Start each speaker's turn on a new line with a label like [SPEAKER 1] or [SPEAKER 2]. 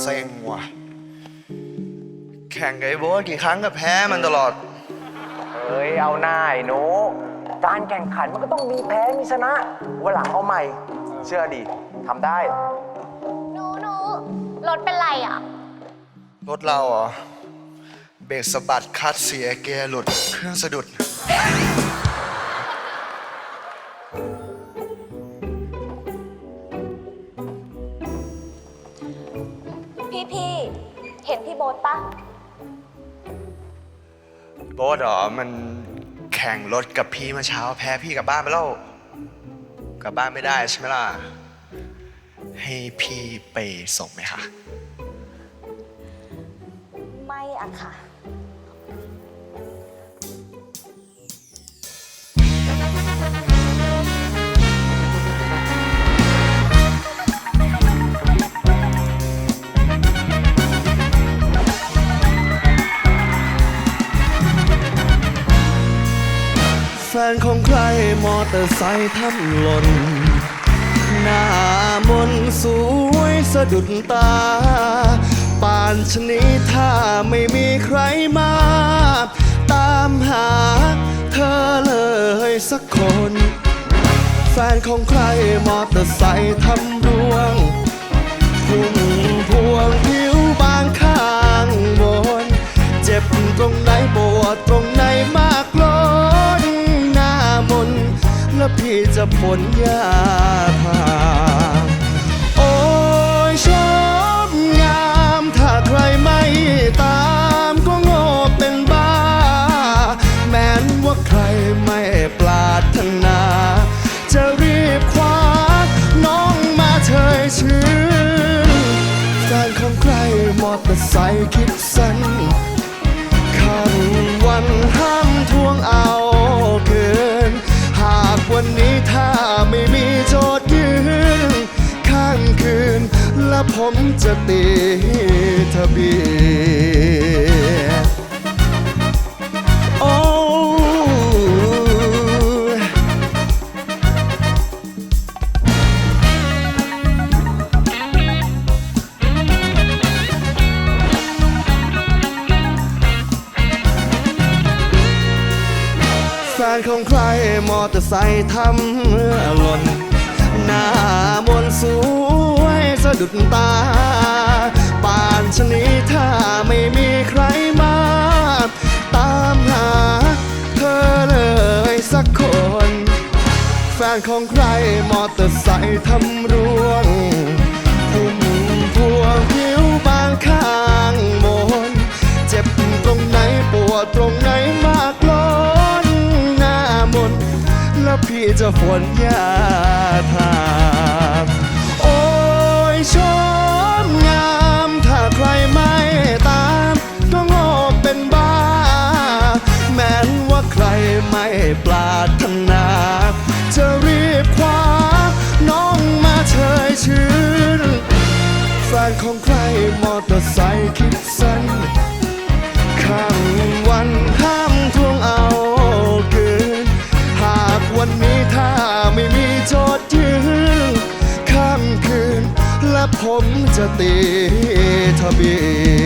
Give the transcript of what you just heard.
[SPEAKER 1] เซ็งว่ะ แข่งกับไอ้โบ๊ทกี่ครั้งก็แพ้มันตลอด
[SPEAKER 2] เฮ้ย เอาหน้าไอ้หนูการแข่งขันมันก็ต้องมีแพ้ มีชนะ วันหลังเอาใหม่ เชื่อดิทำได้
[SPEAKER 3] หนูหนูรถเป็นไรอะ
[SPEAKER 1] รถเราเหรอ เบรกสะบัดคลัดเสียเกียร์หลุด เครื่องสะดุด
[SPEAKER 3] พี่พี่เห็นพี่โบ๊ทปะ
[SPEAKER 1] โบ๊ทเหรอ มันแข่งรถกับพี่เมื่อเช้าแพ้พี่กลับบ้านไปแล้ว กลับบ้านไม่ได้ใช่ไหมล่ะ ให้พี่ไปส่งไหมคะ
[SPEAKER 3] ไม่อะค่ะ
[SPEAKER 1] แฟนของใครมอเตอร์ไซค์ทำหล่น หน้ามนสวยสะดุดตา ป่านชนีถ้าไม่มีใครมา ตามหาเธอเลยสักคน แฟนของใครมอเตอร์ไซค์ทำร่วงพุ่งพวงผิ จะผลยาทา ผมจะตีทะเบียโอ้แฟนของใครมอเตอร์ไซค์ทำหล่นหน้ามนสวยสะ ดุดตา ป่านชนี้ถ้าไม่มีใครมา ตามหาเธอเลยสักคน แฟนของใครมอเตอร์ไซค์ทำร่วงพุ่มพวงผิวบางข้างบนเจ็บตรงไหนปวดตรงไหนมากล้นหน้ามน แล้วพี่จะฝนยาทา ไม่ปรารถนา จะรีบคว้าน้องมาเชยชื่นแฟนของใครมอเตอร์ไซค์คิดสั้นข้ามวันห้ามทวงเอาเกิน หากวันนี้ถ้าไม่มีโจทย์ยืนข้ามคืน และผมจะตีทะเบียน